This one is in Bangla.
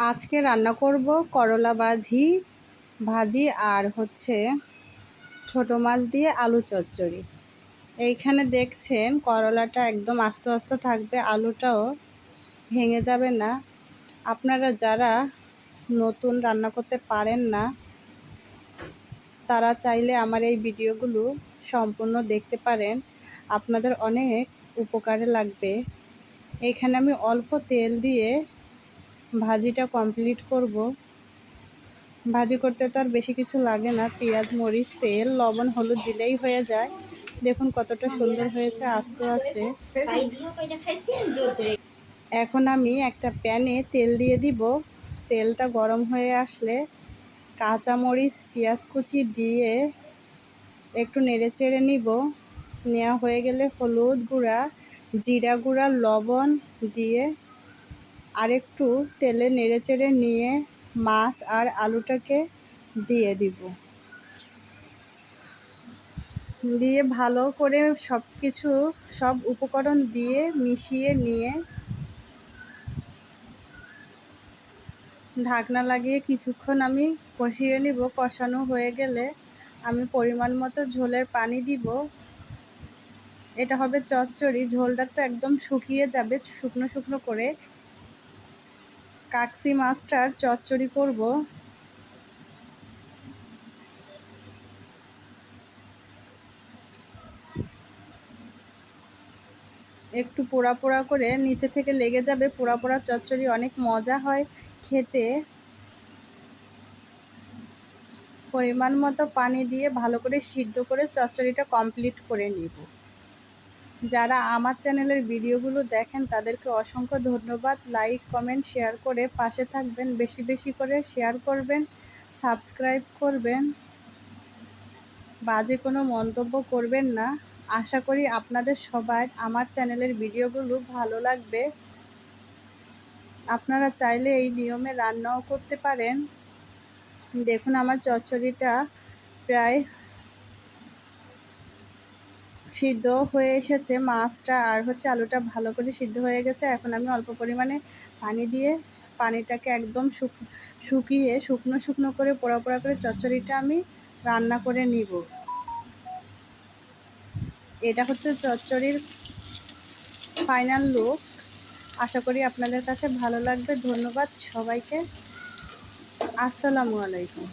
আজকে রান্না করব করলা ভাজি ভাজি আর হচ্ছে ছোট মাছ দিয়ে আলু চচ্চড়ি। এইখানে দেখছেন করলাটা একদম আস্তে আস্তে থাকবে, আলুটাও ভেঙে যাবে না। আপনারা যারা নতুন রান্না করতে পারেন না, তারা চাইলে আমার এই ভিডিওগুলো সম্পূর্ণ দেখতে পারেন। আপনাদের অনেক উপকারে লাগবে। এখানে আমি অল্প তেল দিয়ে ভাজিটা কমপ্লিট করব। ভাজি করতে তো আর বেশি কিছু লাগে না। পেঁয়াজ, মরিচ, তেল, লবণ, হলুদ দিলেই হয়ে যায়। দেখুন কতটা সুন্দর হয়েছে, আস্ত আছে। এখন আমি একটা প্যানে তেল দিয়ে দিব। তেলটা গরম হয়ে আসলে কাঁচা মরিচ, পেঁয়াজ কুচি দিয়ে একটু নেড়ে চেড়ে নিব। নেওয়া হয়ে গেলে হলুদ গুঁড়া, জিরা গুঁড়া, লবণ দিয়ে আরেকটু তেলে নেড়েচেড়ে নিয়ে মাছ আর আলুটাকে দিয়ে দিব। দিয়ে ভালো করে সব কিছু সব উপকরণ দিয়ে মিশিয়ে নিয়ে ঢাকনা লাগিয়ে কিছুক্ষণ আমি কষিয়ে নিব। কষানো হয়ে গেলে আমি পরিমাণ মতো ঝোলের পানি দিব। এটা হবে চচ্চড়ি। ঝোলটা তো একদম শুকিয়ে যাবে, শুকনো শুকনো করে কাকসি মাছটার চচ্চড়ি করব। একটু পোড়া পোড়া করে নিচে থেকে লেগে যাবে। পোড়া পোড়া চচ্চড়ি অনেক মজা হয় খেতে। পরিমাণ মতো পানি দিয়ে ভালো করে সিদ্ধ করে চচ্চড়িটা কমপ্লিট করে নিব। যারা আমার চ্যানেলের ভিডিওগুলো দেখেন, তাদেরকে অসংখ্য ধন্যবাদ। লাইক কমেন্ট শেয়ার করে পাশে থাকবেন, বেশি বেশি করে শেয়ার করবেন সাবস্ক্রাইব করবেন। বাজে কোনো মন্তব্য করবেন না। আশা করি আপনাদের সবাই আমার চ্যানেলের ভিডিওগুলো ভালো লাগবে। আপনারা চাইলে এই নিয়মে রান্নাও করতে পারেন। দেখুন আমার চচ্চড়িটা প্রায় সিদ্ধ হয়ে এসেছে মাছটা আর হচ্ছে আলুটা ভালো করে সিদ্ধ হয়ে গেছে। এখন আমি অল্প পরিমাণে পানি দিয়ে পানিটাকে একদম শুক শুকিয়ে শুকনো শুকনো করে পোড়া পোড়া করে চচ্চড়িটা আমি রান্না করে নিব। এটা হচ্ছে চচ্চড়ির ফাইনাল লুক। আশা করি আপনাদের কাছে ভালো লাগবে। ধন্যবাদ সবাইকে। আসসালামু আলাইকুম।